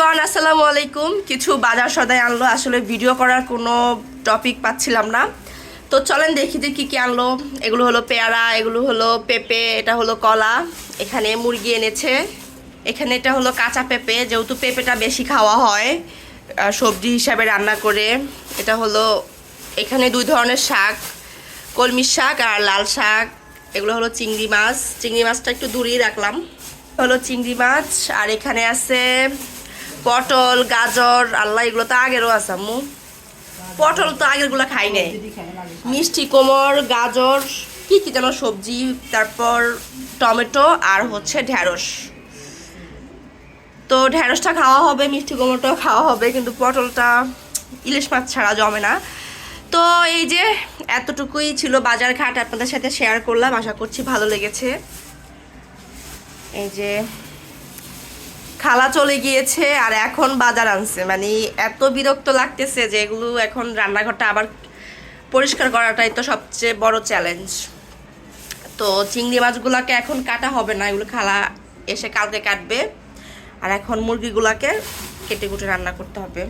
Everyone, আসসালামু আলাইকুম। কিছু বাজার সদাই আনলো। আসলে ভিডিও করার কোনো টপিক পাচ্ছিলাম না। তো চলেন দেখি যে কী কী আনলো। এগুলো হলো পেয়ারা, এগুলো হলো পেঁপে, এটা হলো কলা। এখানে মুরগি এনেছে। এখানে এটা হলো কাঁচা পেঁপে। যেহেতু পেঁপেটা বেশি খাওয়া হয় সবজি হিসাবে রান্না করে, এটা হলো এখানে দুই ধরনের শাক। কলমির শাক আর লাল শাক। এগুলো হলো চিংড়ি মাছ। চিংড়ি মাছটা একটু দূরেই রাখলাম। হলো চিংড়ি মাছ। আর এখানে আছে পটল, গাজর, আল্লাহ, এগুলো তো আগেরও আছে আম্মু। পটল তো আগেরগুলো খাই নাই। মিষ্টি কোমর গাজর, কি কি যেন সবজি, তারপর টমেটো আর হচ্ছে ঢ্যাঁড়স তো ঢ্যাঁড়সটা খাওয়া হবে, মিষ্টি কোমরটাও খাওয়া হবে, কিন্তু পটলটা ইলিশ মাছ ছাড়া জমে না। তো এই যে এতটুকুই ছিল বাজার ঘাট, আপনাদের সাথে শেয়ার করলাম। আশা করছি ভালো লেগেছে। এই যে খালা চলে গিয়েছে আর এখন বাজার আনছে। মানে এত বিরক্ত লাগতেছে যে এগুলো এখন রান্নাঘরটা আবার পরিষ্কার করাটাই তো সবচেয়ে বড় চ্যালেঞ্জ তো চিংড়ি মাছগুলোকে এখন কাটা হবে না, এগুলো খালা এসে কালকে কাটবে। আর এখন মুরগিগুলোকে কেটে কুটে রান্না করতে হবে।